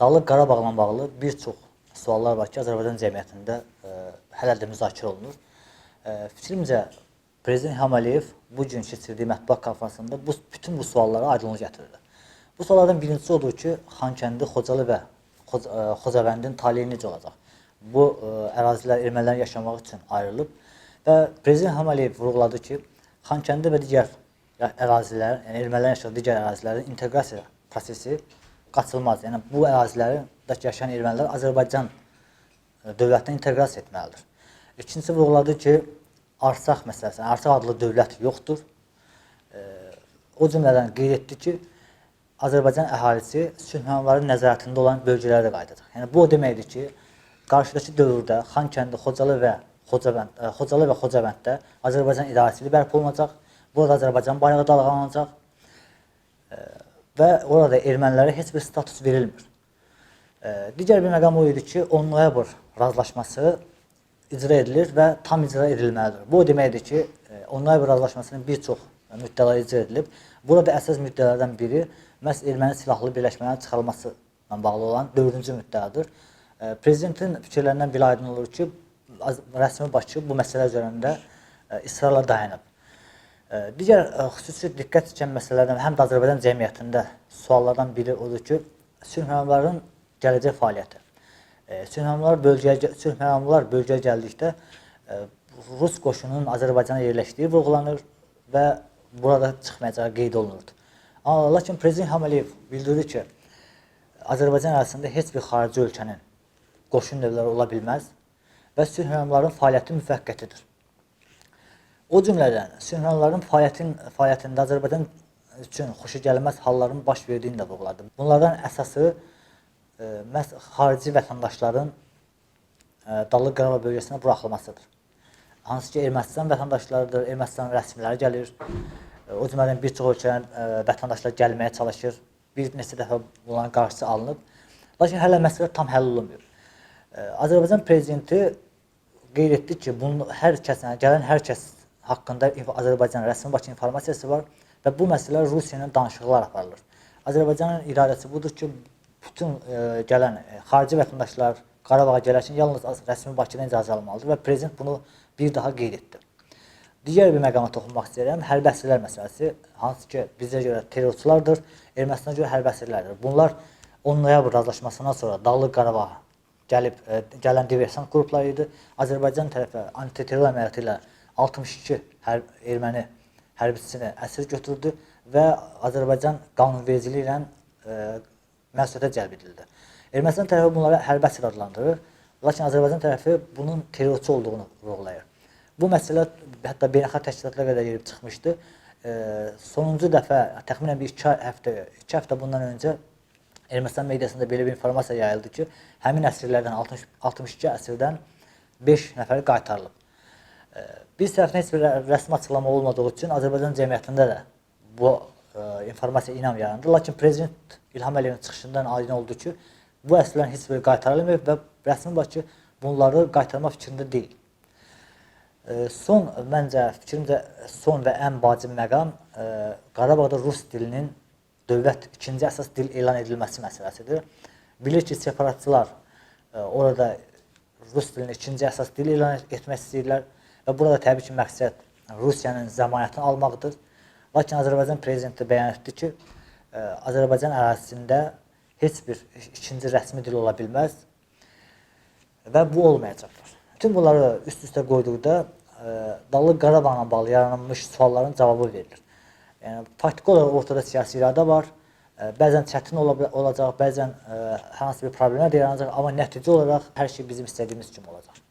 Dağlıq Qarabağla bağlı bir çox suallar var ki, Azərbaycan cəmiyyətində ə, hələ də müzakirə olunur. Ə, Fikrimcə Prezident İlham Əliyev bu gün keçirdiyi mətbuat konfransında bu bütün bu suallara aydınlıq gətirirdi. Bu suallardan birincisi odur ki, Xankəndi, Xocalı və Xoc- ə, Xocavəndin taleyi necə olacaq? Bu ə, ərazilər ermənilərin yaşamaq üçün ayrılıb və Prezident İlham Əliyev vurğuladı ki, Xankəndi və digər ya- ərazilər, yəni ermənilərin yaşadığı digər ərazilərin inteqrasiya prosesi qaçılmaz. Yəni bu ərazilərdə yaşayan ermənilər Azərbaycan e, dövlətinə inteqrasiya etməlidir. İkincisi vurğuladı ki, Arsaq məsələsi, Arsaq adlı dövlət yoxdur. E, O cümlədən qeyd etdi ki, Azərbaycan əhalisi sülhməmlərin nəzarətində olan bölgələrə qayıdacaq. Yəni bu o deməkdir ki, qarşıdakı dövrdə Xankəndi, Xocalı və Xocavənd, ə, Xocalı və Xocavənddə Azərbaycan idarəçiliyi bərpa olunacaq. Burada Azərbaycan bayrağı dalğalanacaq və orada ermənilərə heç bir status verilmir. Ə, Digər bir məqam o idi ki, 10 noyabr razılaşması icra edilir və tam icra edilməlidir. Bu o deməkdir ki, ə, 10 noyabr razılaşmasının bir çox müddəaları icra edilib. Burada əsas müddəalardan biri məhz erməni silahlı birləşmələrin çıxarılması ilə bağlı olan 4-cü müddəadır. Ə, Prezidentin fikirlərindən belə aydın olur ki, rəsmi Bakı bu məsələ üzərində ə, israrla dayanıb. Ə, Digər ə, xüsusi diqqət çəkən məsələlərdən həm də Azərbaycan cəmiyyətində suallardan biri odur ki, sülh məramlarının gələcək fəaliyyəti. Ə, Sülh məramlar bölgəyə gə- sülh məramlar bölgəyə gəldikdə ə, Rus qoşununun Azərbaycana yerləşdiyi vurğulanır və burada çıxmayacağı qeyd olunurdu. Amma lakin Prezident İlham Əliyev bildirdi ki, Azərbaycan ərazisində heç bir xarici ölkənin qoşun növləri ola bilməz və sülh məramlarının fəaliyyəti müvəqqətidir. O cümlədən sülhməmlərin fəaliyyətin fəaliyyətində Azərbaycan üçün xoşagəlməz halların baş verdiyini də vurğuladı. Bunlardan əsası e, məhz xarici vətəndaşların e, Dağlıq Qarabağ bölgəsinə buraxılmasıdır. Hansı ki Ermənistan vətəndaşlarıdır, Ermənistan rəsmiləri gəlir. E, O cümlədən bir çox ölkələrin e, vətəndaşlar gəlməyə çalışır. Bir neçə dəfə bunların qarşısı alınıb. Lakin hələ məsələ tam həll olunmuyor. Azərbaycan prezidenti qeyd etdi ki, bunun hər kəs, yəni gələn hər kəs haqqında Azərbaycan rəsmi Bakı informasiyası var və bu məsələ Rusiya ilə danışıqlar aparılır. Azərbaycanın iradəsi budur ki, bütün e, gələn e, xarici vətəndaşlar Qarabağa gələrkən yalnız rəsmi Bakıdan icazə almalıdır və prezident bunu bir daha qeyd etdi. Digər bir məqama toxunmaq istəyirəm. Hərbi əsirlər məsələsi, hansı ki bizə görə terrorçulardır, Ermənistana görə hərbi əsirlərdir. Bunlar 10 noyabr razılaşmasından sonra Dağlıq Qarabağa gəlib e, gələn diversant qrupları idi. Azərbaycan tərəfi antiterror əməliyyatı ilə 62 hər erməni hərbçisini əsir götürdü və Azərbaycan qanunvericiliyi ilə e, məsuliyyətə cəlb edildi. Ermənistan tərəfi bunları hərbi əsir adlandırır, lakin Azərbaycan tərəfi bunun terrorçu olduğunu vurğulayır. Bu məsələ hətta beynəlxalq təşkilatlara qədər yerib çıxmışdı. E, sonuncu dəfə təxminən bir 2 həftə, 2 həftə bundan öncə Ermənistan mediasında belə bir informasiya yayıldı ki, həmin əsirlərdən 60, 62 əsirdən 5 nəfəri qaytarılıb. E, Bir tərəfdən heç bir rə- rəsmi açıqlama olmadığı üçün Azərbaycan cəmiyyətində də bu e, informasiya inam yarandı. Lakin prezident İlham Əliyevin çıxışından aydın oldu ki, bu əsirlərin heç biri qaytarılmayıb və rəsmi Bakı bunları qaytarma fikrində deyil. E, Son məncə fikrimcə son və ən vacib məqam e, Qarabağda rus dilinin dövlət ikinci əsas dil elan edilməsi məsələsidir. Bilir ki, separatçılar e, orada rus dilini ikinci əsas dil elan etmək istəyirlər və burada təbii ki, məqsəd Rusiyanın zəmanətini almaqdır. Lakin Azərbaycan prezidenti bəyan etdi ki, e, Azərbaycan ərazisində heç bir ikinci rəsmi dil ola bilməz və bu olmayacaqdır. Bütün bunları üst-üstə qoyduqda e, Dağlıq Qarabağla bağlı yaranmış sualların cavabı verilir. Yəni faktiki olaraq ortada siyasi iradə var. E, Bəzən çətin ola olacaq, bəzən hər hansı bir problemlər yaranacaq, amma nəticə olaraq hər şey bizim istədiyimiz kimi olacaq.